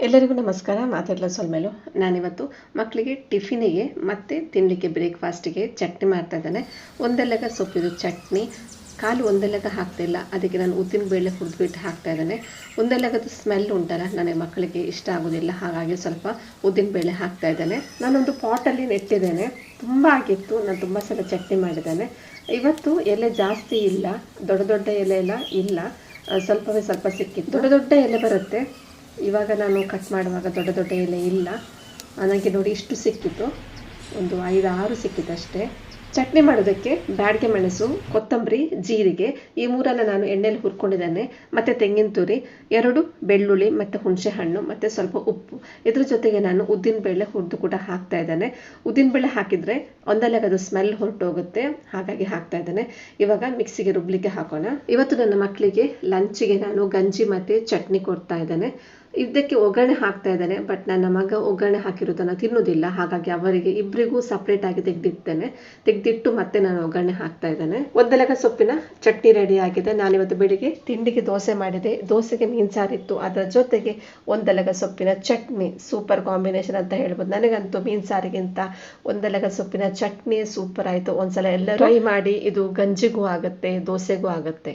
ಎಲ್ಲರಿಗೂ ನಮಸ್ಕಾರ, ಮಾತಾಡಲ ಸೊಲ್ಮೇಲು. ನಾನಿವತ್ತು ಮಕ್ಕಳಿಗೆ ಟಿಫಿನಿಗೆ ಮತ್ತು ತಿನ್ನಲಿಕ್ಕೆ ಬ್ರೇಕ್ಫಾಸ್ಟಿಗೆ ಚಟ್ನಿ ಮಾಡ್ತಾ ಇದ್ದಾನೆ. ಒಂದೆಲ್ಲಗ ಸೊಪ್ಪಿದು ಚಟ್ನಿ, ಕಾಲು ಒಂದೆಲ್ಲಗ ಹಾಕ್ತಿಲ್ಲ. ಅದಕ್ಕೆ ನಾನು ಉದ್ದಿನ ಬೇಳೆ ಹುರಿದ್ಬಿಟ್ಟು ಹಾಕ್ತಾ ಇದ್ದಾನೆ. ಒಂದೆಲ್ಲಗದು ಸ್ಮೆಲ್ ಉಂಟಲ್ಲ, ನನಗೆ ಮಕ್ಕಳಿಗೆ ಇಷ್ಟ ಆಗೋದಿಲ್ಲ. ಹಾಗಾಗಿ ಸ್ವಲ್ಪ ಉದ್ದಿನ ಬೇಳೆ ಹಾಕ್ತಾ ಇದ್ದೇನೆ. ನಾನೊಂದು ಪಾಟಲ್ಲಿ ನೆಟ್ಟಿದ್ದೇನೆ. ತುಂಬ ಆಗಿತ್ತು. ನಾನು ತುಂಬ ಸಲ ಚಟ್ನಿ ಮಾಡಿದ್ದಾನೆ. ಇವತ್ತು ಎಲೆ ಜಾಸ್ತಿ ಇಲ್ಲ. ದೊಡ್ಡ ದೊಡ್ಡ ಎಲೆ ಎಲ್ಲ ಇಲ್ಲ. ಸ್ವಲ್ಪವೇ ಸ್ವಲ್ಪ ಸಿಕ್ಕಿತ್ತು. ದೊಡ್ಡ ದೊಡ್ಡ ಎಲೆ ಬರುತ್ತೆ. ಇವಾಗ ನಾನು ಕಟ್ ಮಾಡುವಾಗ ದೊಡ್ಡ ದೊಡ್ಡ ಎಲೆ ಇಲ್ಲ. ನನಗೆ ನೋಡಿ ಇಷ್ಟು ಸಿಕ್ಕಿತ್ತು. ಒಂದು ಐದು, ಆರು ಸಿಕ್ಕಿತ್ತು ಅಷ್ಟೇ. ಚಟ್ನಿ ಮಾಡೋದಕ್ಕೆ ಬ್ಯಾಡಿಗೆ ಮೆಣಸು, ಕೊತ್ತಂಬರಿ, ಜೀರಿಗೆ ಈ ಮೂರನ್ನು ನಾನು ಎಣ್ಣೆಯಲ್ಲಿ ಹುರ್ಕೊಂಡಿದ್ದೇನೆ. ಮತ್ತು ತೆಂಗಿನ ತುರಿ, ಎರಡು ಬೆಳ್ಳುಳ್ಳಿ, ಮತ್ತು ಹುಣಸೆ ಹಣ್ಣು, ಮತ್ತು ಸ್ವಲ್ಪ ಉಪ್ಪು. ಇದ್ರ ಜೊತೆಗೆ ನಾನು ಉದ್ದಿನ ಬೇಳೆ ಹುರಿದು ಕೂಡ ಹಾಕ್ತಾ ಇದ್ದೇನೆ. ಉದ್ದಿನಬೇಳೆ ಹಾಕಿದರೆ ಒಂದಲ್ಲೇ ಅದು ಸ್ಮೆಲ್ ಹೊರಟೋಗುತ್ತೆ. ಹಾಗಾಗಿ ಹಾಕ್ತಾ ಇದ್ದೇನೆ. ಇವಾಗ ಮಿಕ್ಸಿಗೆ ರುಬ್ಲಿಕ್ಕೆ ಹಾಕೋಣ. ಇವತ್ತು ನನ್ನ ಮಕ್ಕಳಿಗೆ ಲಂಚಿಗೆ ನಾನು ಗಂಜಿ ಮತ್ತು ಚಟ್ನಿ ಕೊಡ್ತಾ ಇದ್ದೇನೆ. ಇದಕ್ಕೆ ಒಗ್ಗರಣೆ ಹಾಕ್ತಾ ಇದ್ದಾನೆ ಬಟ್ ನನ್ನ ಮಗ ಒಗ್ಗರಣೆ ಹಾಕಿರೋದನ್ನು ತಿನ್ನೋದಿಲ್ಲ. ಹಾಗಾಗಿ ಅವರಿಗೆ ಇಬ್ಬರಿಗೂ ಸಪ್ರೇಟ್ ಆಗಿ ತೆಗೆದಿಡ್ತೇನೆ. ತೆಗೆದಿಟ್ಟು ಮತ್ತೆ ನಾನು ಒಗ್ಗರಣೆ ಹಾಕ್ತಾ ಇದ್ದೇನೆ. ಒಂದೆಲಗ ಸೊಪ್ಪಿನ ಚಟ್ನಿ ರೆಡಿ ಆಗಿದೆ. ನಾನಿವತ್ತು ಬೆಳಿಗ್ಗೆ ತಿಂಡಿಗೆ ದೋಸೆ ಮಾಡಿದೆ. ದೋಸೆಗೆ ಮೀನು ಸಾರಿತ್ತು. ಅದರ ಜೊತೆಗೆ ಒಂದೆಲಗ ಸೊಪ್ಪಿನ ಚಟ್ನಿ ಸೂಪರ್ ಕಾಂಬಿನೇಷನ್ ಅಂತ ಹೇಳ್ಬೋದು. ನನಗಂತೂ ಮೀನು ಸಾರಿಗಿಂತ ಒಂದೆಲಗ ಸೊಪ್ಪಿನ ಚಟ್ನಿ ಸೂಪರ್ ಆಯಿತು. ಒಂದ್ಸಲ ಎಲ್ಲ ಟ್ರೈ ಮಾಡಿ. ಇದು ಗಂಜಿಗೂ ಆಗುತ್ತೆ, ದೋಸೆಗೂ ಆಗುತ್ತೆ.